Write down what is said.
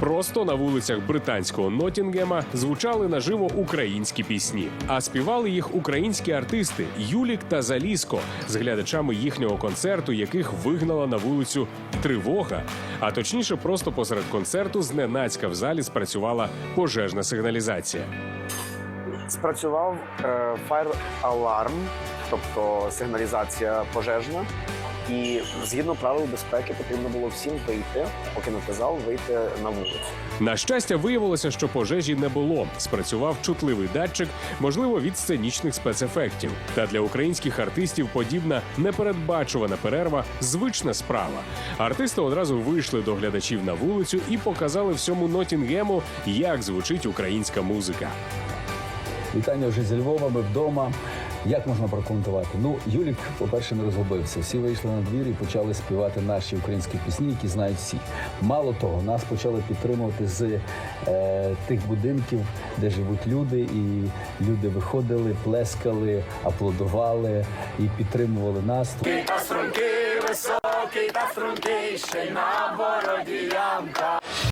Просто на вулицях британського Нотінгема звучали наживо українські пісні, а співали їх українські артисти Юлік та Заліско з глядачами їхнього концерту, яких вигнала на вулицю тривога. А точніше, просто посеред концерту зненацька в залі спрацювала пожежна сигналізація. Спрацював е, fire alarm, тобто сигналізація пожежна. І згідно правил безпеки потрібно було всім вийти, покинути зал, вийти на вулицю. На щастя, виявилося, що пожежі не було. Спрацював чутливий датчик, можливо, від сценічних спецефектів. Та для українських артистів подібна непередбачувана перерва звична справа. Артисти одразу вийшли до глядачів на вулицю і показали всьому Нотінгему, як звучить українська музика. Вітання вже зі Львова, ми вдома. Як можна прокоментувати? Ну, Юлік, по-перше, не розгубився. Всі вийшли на двір і почали співати наші українські пісні, які знають всі. Мало того, нас почали підтримувати з е, тих будинків, де живуть люди, і люди виходили, плескали, аплодували і підтримували нас. Та струнки високий, та струнки ще й на бороді ямка.